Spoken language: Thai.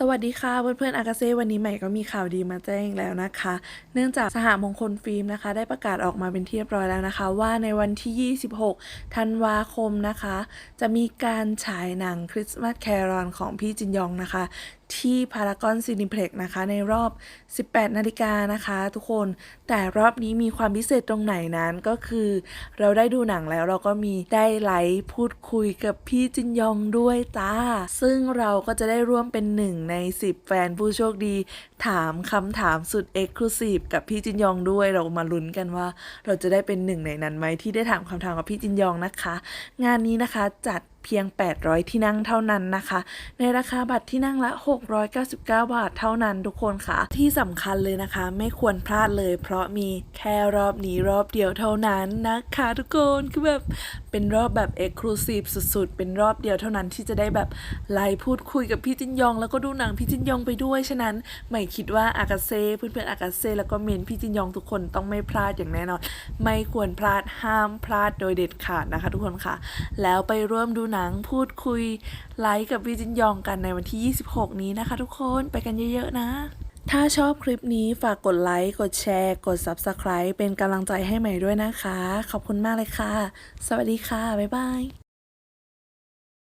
สวัสดีค่ะเพื่อนๆอากาเซ่วันนี้ใหม่ก็มีข่าวดีมาแจ้งแล้วนะคะ เนื่องจากสหมงคลฟิล์มนะคะ ได้ประกาศออกมาเป็นที่เรียบร้อยแล้วนะคะ ว่าในวันที่ 26 ธันวาคมนะคะ จะมีการฉายหนังคริสต์มาสแครอนของพี่จินยองนะคะที่พารากอนซีนิเพล็กนะคะ ในรอบ 18 นาฬิกานะคะ ทุกคน แต่รอบนี้มีความพิเศษตรงไหนนั้นก็คือ เราได้ดูหนังแล้วเราก็มีได้ไลฟ์พูดคุยกับพี่จินยองด้วยจ้า ซึ่งเราก็จะได้ร่วมเป็นหนึ่งใน 10 แฟนผู้โชคดี ถามคำถามสุดเอ็กซ์คลูซีฟกับพี่จินยองด้วยเรามาลุ้นกันว่า เราจะได้เป็นหนึ่งในนั้นไหมที่ได้ถามคำถามกับพี่จินยองนะคะ งานนี้นะคะจัด เพียง 800 ที่นั่งเท่านั้นนะคะ ในราคาบัตรที่นั่งละ 699 บาทเท่านั้นทุกคนค่ะ ที่สำคัญเลยนะคะ ไม่ควรพลาดเลย เพราะมีแค่รอบนี้รอบเดียวเท่านั้นนะคะทุกคนคือแบบเป็นรอบแบบ Exclusive สุดๆ เป็นรอบเดียวเท่านั้นที่จะได้แบบไลฟ์พูดคุยกับพี่จินยอง แล้วก็ดูหนังพี่จินยองไปด้วยฉะนั้นไม่คิดว่าอากาเซ่เพื่อนๆอากาเซ่แล้วก็เมนพี่จินยองทุกคนต้องไม่พลาดอย่างแน่นอน ไม่ควรพลาดห้ามพลาดโดยเด็ดขาดนะคะ ทุกคนค่ะ แล้วไปร่วมดูหนังพูดคุยไลฟ์กับวีจินยองกันในวันที่ 26 นี้นะคะทุกคนไปกันเยอะๆนะ ถ้าชอบคลิปนี้ฝากกดไลค์ กดแชร์ กด Subscribe เป็นกำลังใจให้ใหม่ด้วยนะคะ ขอบคุณมากเลยค่ะ สวัสดีค่ะ บ๊ายบาย